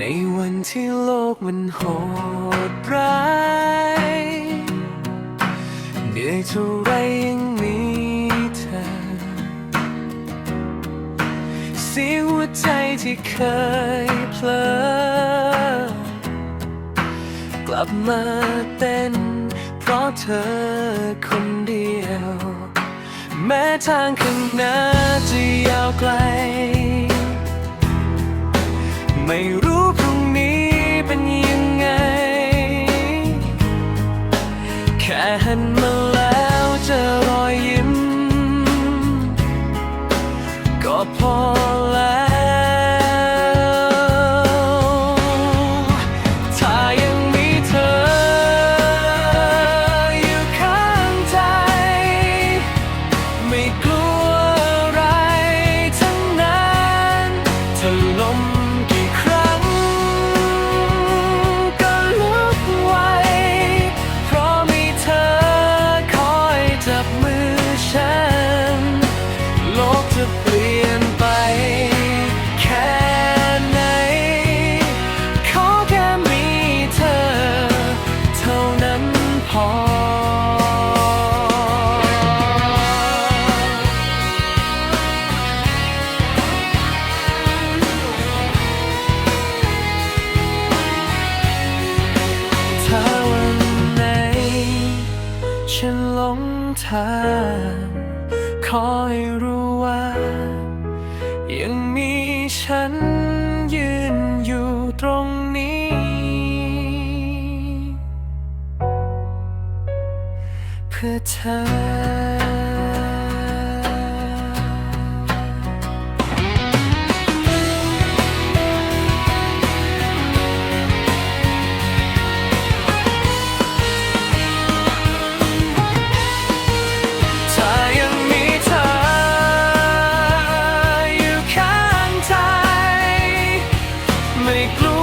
ในวันที่โลกมันโหดร้ายเหนื่อยเท่าไรยังมีเธอ เสียงหัวใจที่เคยเพลอกลับมาเต้น เพราะเธอคนเดียว แม้ทางข้างหน้าจะยาวไกล ไม่รู้ หันมาแล้วเจอรอยยิ้ม ก็พอแล้ว ธอ ขอให้รู้ว่า ยังมีฉันยืนอยู่ตรงนี้ เพื่อเธอ make room.